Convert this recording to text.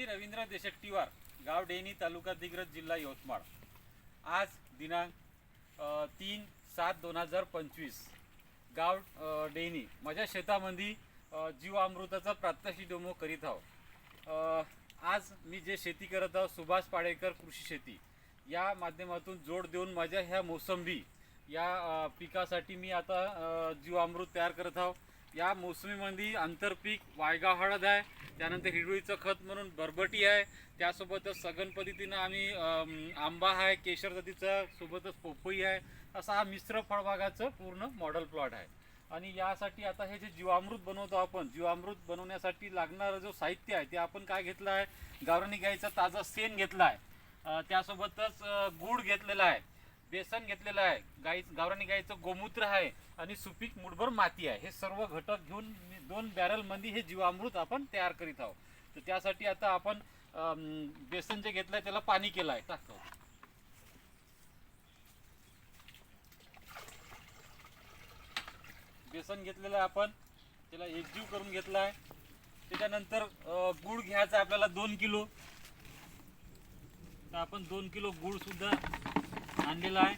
मी रवींद्र देशेट्टीवार गाव डेनी तालुका दिग्रज जिल्हा यवतमाळ. आज दिनांक तीन सात दोन हजार पंचवीस. गाव डेनी माझ्या शेतामध्ये जीवामृताचा प्रात्यक्षिक डेमो करीत आहो आज मी जे शेती करत आहो सुभाष पाडेकर कृषी शेती या माध्यमातून जोड देऊन माझ्या ह्या मोसंबी या पिकासाठी मी आता जीवामृत तयार करत आहो या मोसमीमध्ये आंतरपीक वायगा हळद आहे त्यानंतर हिरवळीचं खत म्हणून बरबटी आहे. त्यासोबतच सघन पद्धतीनं आम्ही आंबा आहे केशर जातीचा सोबतच पोपई आहे. असा हा मिश्र फळबागाचं पूर्ण मॉडेल प्लॉट आहे. आणि यासाठी आता हे जे जीवामृत बनवतो आपण जीवामृत बनवण्यासाठी लागणारं जो साहित्य आहे ते आपण काय घेतलं आहे? गावरानी गाईचा ताजा सेन घेतला आहे. त्यासोबतच अ, गूळ घेतलेला आहे. बेसन घेतलेलं आहे गाई गावरानी गाईचं गोमूत्र आहे आणि सुपीक मुठभर माती आहे. हे सर्व घटक घेऊन दोन बॅरलमध्ये हे जीवामृत आपण तयार करीत आहोत. तर त्यासाठी आता आपण बेसन जे घेतलंय त्याला पाणी केलं आहे टाकतो. बेसन घेतलेलं आहे आपण. त्याला एकजीव करून घेतला आहे त्याच्यानंतर गुळ गूळ घ्यायचा आपल्याला दोन किलो. तर आपण दोन किलो गुळ सुद्धा आणलेला आहे